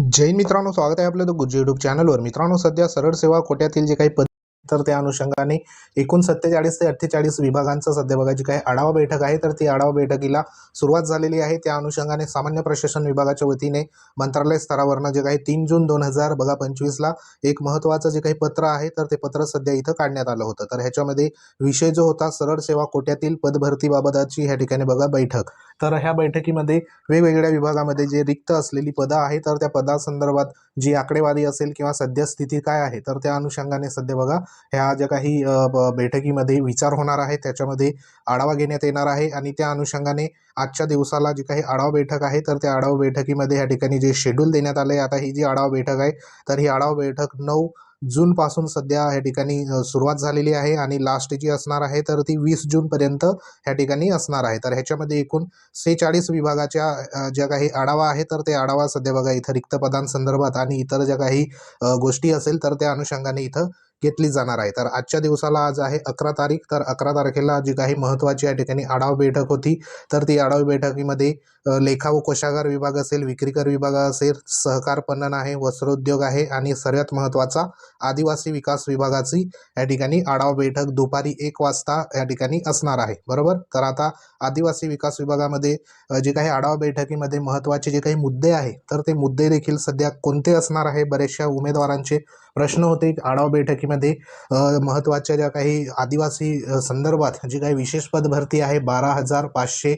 जय मित्रांनो स्वागत आहे आपलं गुज्जी युट्यूब चॅनलवर मित्रांनो सध्या सरळ सेवा कोट्यातील जे काही पद तर त्या अनुषंगाने एकूण सत्तेचाळीस ते अठ्ठेचाळीस विभागांचं सध्या बघा जी काही आढावा बैठक आहे तर ती आढावा बैठकीला सुरुवात झालेली आहे. त्या अनुषंगाने सामान्य प्रशासन विभागाच्या वतीने मंत्रालय स्तरावरनं जे काही तीन जून दोन हजार बघा पंचवीसला एक महत्त्वाचं जे काही पत्र आहे तर ते पत्र सध्या इथं काढण्यात आलं होतं. तर ह्याच्यामध्ये विषय जो होता सरळ सेवा कोट्यातील पदभरतीबाबतची ह्या ठिकाणी बघा बैठक. तर ह्या बैठकीमध्ये वेगवेगळ्या विभागामध्ये जे रिक्त असलेली पदं आहे तर त्या पदासंदर्भात जी आकडेवारी असेल किंवा सद्यस्थिती काय आहे तर त्या अनुषंगाने सध्या बघा ह्या ज्या काही ब- बैठकीमध्ये विचार होणार आहे त्याच्यामध्ये आढावा घेण्यात येणार आहे आणि त्या अनुषंगाने आजच्या दिवसाला जी काही आढावा बैठक आहे तर त्या आढावा बैठकीमध्ये या ठिकाणी जे शेड्यूल देण्यात आलं आहे आता ही जी आढावा बैठक आहे तर ही आढावा बैठक नऊ जूनपासून सध्या ह्या ठिकाणी सुरुवात झालेली आहे आणि लास्ट जी असणार आहे तर ती वीस जूनपर्यंत ह्या ठिकाणी असणार आहे. तर ह्याच्यामध्ये एकूण सेहेचाळीस विभागाच्या ज्या काही आढावा आहे तर ते आढावा सध्या बघा इथं रिक्त पदांसंदर्भात आणि इतर ज्या काही गोष्टी असेल तर त्या अनुषंगाने इथं घेतली जाणार आहे. तर आजच्या दिवसाला आज आहे अकरा तारीख. तर अकरा तारखेला जी काही महत्त्वाची या ठिकाणी आढावा बैठक होती तर ती आढावा बैठकीमध्ये लेखा व कोशागार विभाग असेल विक्रीकर विभाग असेल सहकार पणन आहे वस्त्रोद्योग आहे आणि सर्वात महत्त्वाचा आदिवासी विकास विभागाची या ठिकाणी आढावा बैठक दुपारी एक वाजता या ठिकाणी असणार आहे. बरोबर? तर आता आदिवासी विकास विभागामध्ये जे काही आढावा बैठकीमध्ये महत्त्वाचे जे काही मुद्दे आहे तर ते मुद्दे देखील सध्या कोणते असणार आहे? बरेचशा उमेदवारांचे प्रश्न होते. आढावा बैठकीमध्ये महत्त्वाच्या ज्या काही आदिवासी संदर्भात जी काही विशेष पद भरती आहे बारा हजार पाचशे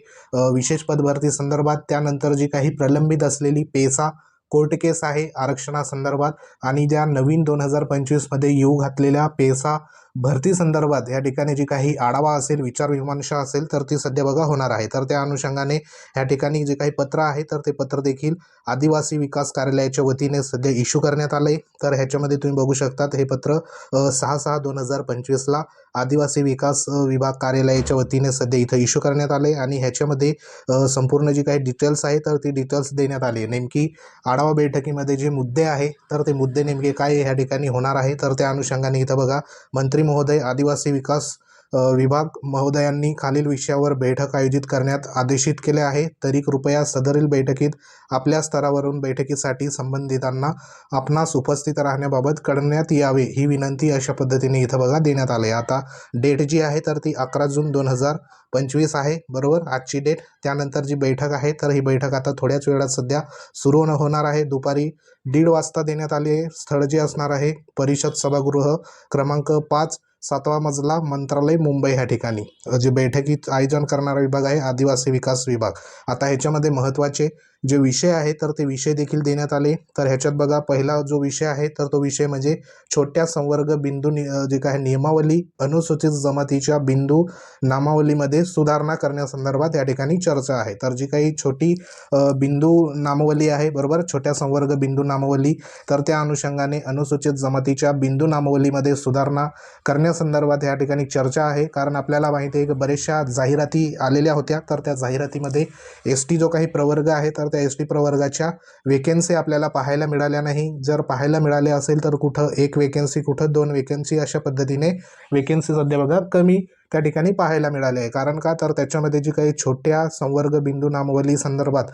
विशेष पद भरती संदर्भात त्यानंतर जी काही प्रलंबित असलेली पेसा कोर्ट केस आहे आरक्षणासंदर्भात आणि ज्या नवीन दोन हजार पंचवीसमध्ये येऊ घातलेल्या पेसा भरती संदर्भात या ठिकाणी जी काही आढावा असेल विचार विमर्श असेल तर ती सध्या बघा होणार आहे. तर त्या अनुषंगाने या ठिकाणी जे काही पत्र आहे तर ते पत्र देखील आदिवासी विकास कार्यालयाच्या वतीने सध्या इश्यू करण्यात आलं आहे तर ह्याच्यामध्ये तुम्ही बघू शकतात हे पत्र सहा सहा दोन हजार पंचवीसला आदिवासी विकास विभाग कार्यालयाच्या वतीने सध्या इथं इश्यू करण्यात आले आणि ह्याच्यामध्ये संपूर्ण जी काही डिटेल्स आहे तर ती डिटेल्स देण्यात आली नेमकी आढावा बैठकीमध्ये जे मुद्दे आहे तर ते मुद्दे नेमके काय ह्या ठिकाणी होणार आहे तर त्या अनुषंगाने इथं बघा मंत्री महोदय आदिवासी विकास विभाग महोदयांनी खालील विषयावर बैठक आयोजित करण्यात आदेशित केले आहे. तरी कृपया सदरील बैठकीत आपल्या स्तरावरून बैठकीसाठी संबंधितांना आपणास उपस्थित राहण्याबाबत कळण्यात यावे ही विनंती अशा पद्धतीने इथं बघा देण्यात आले. आता डेट जी आहे तर ती अकरा जून दोन हजार पंचवीस आहे. बरोबर? आजची डेट. त्यानंतर जी बैठक आहे तर ही बैठक आता थोड्याच वेळात सध्या सुरू होणार आहे. दुपारी दीड वाजता देण्यात आली. आहे स्थळ जे असणार आहे परिषद सभागृह क्रमांक पाच सातवा मजला मंत्रालय मुंबई ह्या ठिकाणी. जे बैठकीत आयोजन करणारा विभाग आहे आदिवासी विकास विभाग. आता ह्याच्यामध्ये महत्त्वाचे जे विषय आहे तर ते विषय देखील देण्यात आले. तर ह्याच्यात बघा पहिला जो विषय आहे तर तो विषय म्हणजे छोट्या संवर्ग बिंदू नि जे काय नियमावली अनुसूचित जमातीच्या बिंदू नामावलीमध्ये सुधारणा करण्यासंदर्भात या ठिकाणी चर्चा आहे. तर जी काही छोटी बिंदू नामावली आहे बरोबर? छोट्या संवर्ग बिंदू नामावली. तर त्या अनुषंगाने अनुसूचित जमातीच्या बिंदू नामावलीमध्ये सुधारणा करण्यासंदर्भात या ठिकाणी चर्चा आहे. कारण आपल्याला माहिती आहे की बऱ्याचशा जाहिराती आलेल्या होत्या. तर त्या जाहिरातीमध्ये एस टी जो काही प्रवर्ग आहे तर त्या एस टी प्रवर्गाच्या वेकेन्सी आपल्याला पाहायला मिळाल्या नाही. जर पाहायला मिळाले असेल तर कुठं एक वेकेन्सी कुठं दोन वेकेन्सी अशा पद्धतीने वेकेन्सी सध्या बघा कमी त्या ठिकाणी पाहायला मिळाले आहे कारण का? तर त्याच्यामध्ये जी काही छोट्या संवर्ग बिंदू नामवली संदर्भात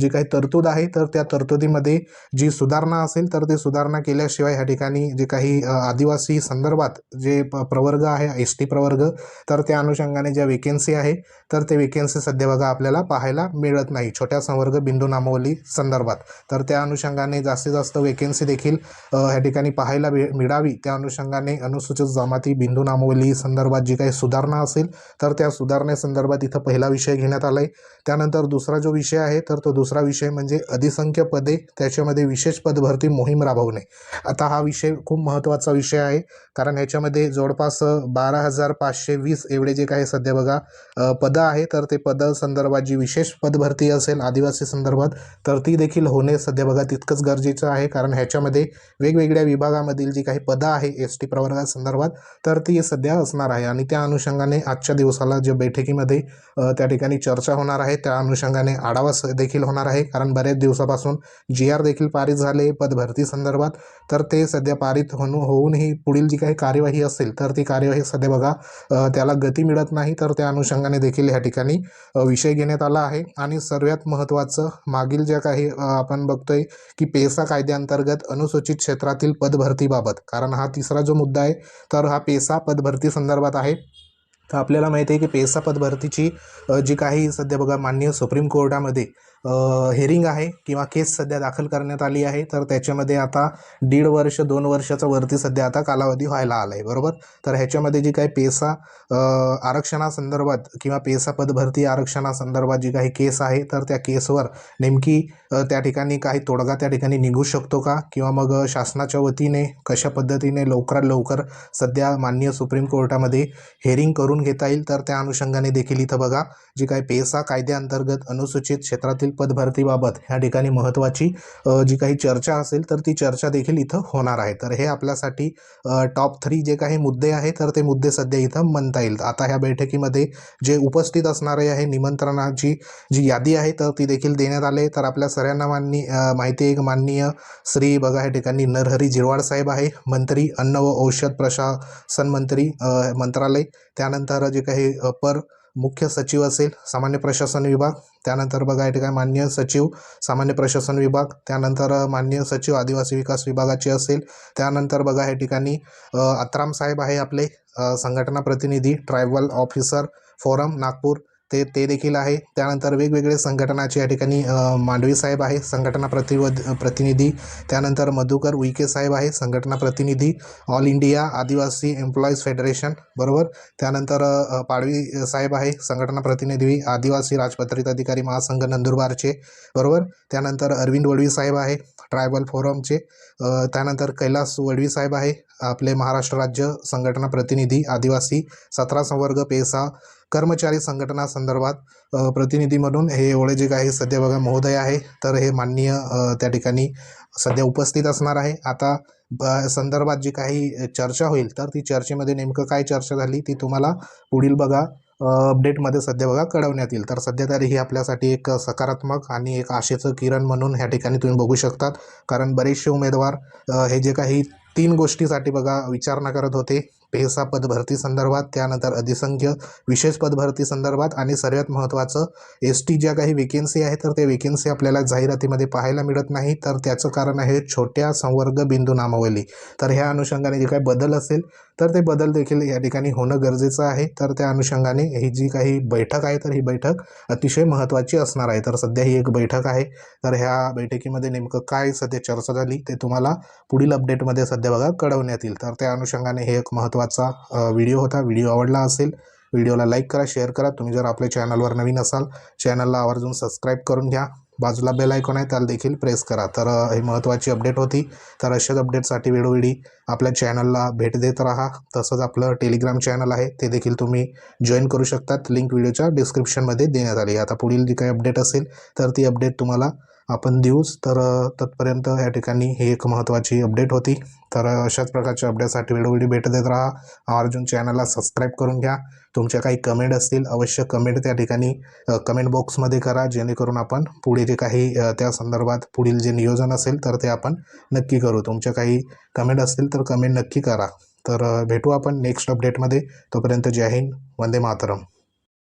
जी काही तरतूद आहे तर त्या तरतुदीमध्ये जी सुधारणा असेल तर ती सुधारणा केल्याशिवाय ह्या ठिकाणी जे काही आदिवासी संदर्भात जे प- प्रवर्ग आहे एस टी प्रवर्ग तर त्या अनुषंगाने ज्या वेकेन्सी आहे तर ते वेकेन्सी सध्या बघा आपल्याला पाहायला मिळत नाही. छोट्या संवर्ग बिंदू नामवली संदर्भात. तर त्या अनुषंगाने जास्तीत जास्त वेकेन्सी देखील ह्या ठिकाणी पाहायला मिळावी. त्या अनुषंगाने अनुसूचित जमाती बिंदू नामवली संदर्भात जी काही सुधारणा सुधारणा असेल तर त्या सुधारणेसंदर्भात इथं पहिला विषय घेण्यात आला आहे त्यानंतर दुसरा जो विषय आहे तर तो दुसरा विषय म्हणजे अधिसंख्य पदे त्याच्यामध्ये विशेष पदभरती मोहीम राबवणे. आता हा विषय खूप महत्त्वाचा विषय आहे कारण ह्याच्यामध्ये जवळपास बारा हजार पाचशे वीस एवढे जे काही सध्या बघा पदं आहे तर ते पदं संदर्भात जी विशेष पदभरती असेल आदिवासी संदर्भात तर ती देखील होणे सध्या बघा तितकंच गरजेचं आहे कारण ह्याच्यामध्ये वेगवेगळ्या विभागामधील जी काही पदं आहे एस टी प्रवर्गासंदर्भात तर ती सध्या असणार आहे. आणि त्या अनुषंगाने अनुषंगाने आजच्या दिवसाला जे बैठकीमध्ये त्या ठिकाणी चर्चा होणार आहे त्या अनुषंगाने आढावा देखील होणार आहे. कारण बऱ्याच दिवसापासून जी आर देखील पारित झाले पदभरती संदर्भात तर ते सध्या पारित होऊन होऊनही पुढील जी काही कार्यवाही असेल तर ती कार्यवाही सध्या बघा त्याला गती मिळत नाही तर त्या अनुषंगाने देखील ह्या ठिकाणी विषय घेण्यात आला आहे. आणि सर्वात महत्त्वाचं मागील ज्या काही आपण बघतोय की पेसा कायद्याअंतर्गत अनुसूचित क्षेत्रातील पदभरतीबाबत कारण हा तिसरा जो मुद्दा आहे तर हा पेसा पदभरती संदर्भात आहे. तर आपल्याला माहिती आहे की पेसा पदभरतीची जी काही सध्या बघा माननीय सुप्रीम कोर्टामध्ये हेरिंग आहे किंवा केस सध्या दाखल करण्यात आली आहे तर त्याच्यामध्ये आता दीड वर्ष दोन वर्षाचा वरती सध्या आता कालावधी व्हायला आला आहे बरोबर? तर ह्याच्यामध्ये जी काही पेसा आरक्षणासंदर्भात किंवा पेसा पदभरती आरक्षणासंदर्भात जी काही केस आहे तर त्या केसवर नेमकी त्या ठिकाणी काही तोडगा त्या ठिकाणी निघू शकतो का? किंवा मग शासनाच्या वतीने कशा पद्धतीने लवकरात लवकर सध्या माननीय सुप्रीम कोर्टामध्ये हेरिंग करून घेता येईल? तर त्या अनुषंगाने देखील इथं बघा जी काही पेसा कायद्याअंतर्गत अनुसूचित क्षेत्रातील पदभरतीबाबत ह्या ठिकाणी महत्त्वाची जी काही चर्चा असेल तर ती चर्चा देखील इथं होणार आहे. तर हे आपल्यासाठी टॉप थ्री जे काही मुद्दे आहेत तर ते मुद्दे सध्या इथं म्हणता येईल. आता ह्या बैठकीमध्ये जे उपस्थित असणारे आहे निमंत्रणाची जी यादी आहे तर ती देखील देण्यात आले तर आपल्या सगळ्यांना माननी माहिती आहे माननीय श्री बघा या ठिकाणी नरहरी जिरवाड साहेब आहे मंत्री अन्न व औषध प्रशासन मंत्री मंत्रालय. त्यानंतर जे काही अपर मुख्य सचिव असेल सामान्य प्रशासन विभाग त्यानंतर बघा या ठिकाणी मान्य सचिव सामान्य प्रशासन विभाग त्यानंतर मान्य सचिव आदिवासी विकास विभागाचे असेल त्यानंतर बघा या ठिकाणी अ, अत्राम साहेब आहे आपले संघटना प्रतिनिधी ट्रायबल ऑफिसर फोरम नागपूर ते ते देखील आहे. त्यानंतर वेगवेगळे संघटनाचे या ठिकाणी मांडवी साहेब आहे संघटना प्रतिवध प्रतिनिधी. त्यानंतर मधुकर उईके साहेब आहे संघटना प्रतिनिधी. All India Adivasi employees federation बरोबर? त्यानंतर पाडवी साहेब आहे संघटना प्रतिनिधी आदिवासी राजपत्रित अधिकारी महासंघ नंदुरबारचे बरोबर? त्यानंतर अरविंद वडवी साहेब आहे ट्रायबल फोरमचे. त्यानंतर कैलास वडवी साहेब आहे आपले महाराष्ट्र राज्य संघटना प्रतिनिधी आदिवासी सतरा संवर्ग पेसा कर्मचारी संघटना संदर्भात प्रतिनिधी म्हणून हे एवढे जे काही सध्या बघा महोदय आहे तर हे माननीय त्या ठिकाणी सध्या उपस्थित असणार आहे. आता ब संदर्भात जी काही चर्चा होईल तर ती चर्चेमध्ये नेमकं काय चर्चा झाली ती तुम्हाला पुढील बघा अपडेटमध्ये सध्या बघा कळवण्यात येईल. तर सध्या तरी ही आपल्यासाठी एक सकारात्मक आणि एक आशेचं किरण म्हणून ह्या ठिकाणी तुम्ही बघू शकतात. कारण बरेचसे उमेदवार हे जे काही तीन गोष्टीसाठी बघा विचारणा करत होते पेसा पदभरती संदर्भात त्यानंतर अधिसंख्य विशेष पदभरती संदर्भात आणि सर्वात महत्त्वाचं एस टी ज्या काही वेकेन्सी आहे तर त्या वेकेन्सी आपल्याला जाहिरातीमध्ये पाहायला मिळत नाही. तर त्याचं कारण आहे छोट्या संवर्ग बिंदू नामावली तर ह्या अनुषंगाने जे काही बदल असेल तर ते बदल देखील या ठिकाणी होणं गरजेचं आहे. तर त्या अनुषंगाने ही जी काही बैठक आहे तर ही बैठक अतिशय महत्त्वाची असणार आहे. तर सध्या ही एक बैठक आहे. तर ह्या बैठकीमध्ये नेमकं काय सध्या चर्चा झाली ते तुम्हाला पुढील अपडेटमध्ये सध्या बघा कळवण्यात येईल. तर त्या अनुषंगाने हे एक महत्त्व महत्त्वाचा व्हिडिओ होता. व्हिडिओ आवडला असेल व्हिडिओला लाईक करा शेअर करा. तुम्ही जर आपल्या चॅनलवर नवीन असाल चॅनलला आवर्जून सबस्क्राईब करून घ्या. बाजूला बेल आयकॉन आहे त्याला देखील प्रेस करा. तर हे महत्त्वाची अपडेट होती. तर अशाच अपडेटसाठी वेळोवेळी आपल्या चॅनलला भेट देत राहा. तसंच आपलं टेलिग्राम चॅनल आहे ते देखील तुम्ही जॉईन करू शकतात. लिंक व्हिडिओच्या डिस्क्रिप्शनमध्ये देण्यात आली आता पुढील जी काही अपडेट असेल तर ती अपडेट तुम्हाला आपण देऊच. तर तत्पर्यंत या ठिकाणी ही एक महत्त्वाची अपडेट होती. तर अशाच प्रकारच्या अपडेटसाठी वेळोवेळी भेट देत राहा. अर्जुन चॅनलला सबस्क्राईब करून घ्या. तुमच्या काही कमेंट असतील अवश्य कमेंट त्या ठिकाणी कमेंट बॉक्समध्ये करा. जेणेकरून आपण पुढे जे काही त्या संदर्भात पुढील जे नियोजन असेल तर ते आपण नक्की करू. तुमच्या काही कमेंट असतील तर कमेंट नक्की करा. तर भेटू आपण नेक्स्ट अपडेटमध्ये तोपर्यंत जय हिंद. वंदे मातरम.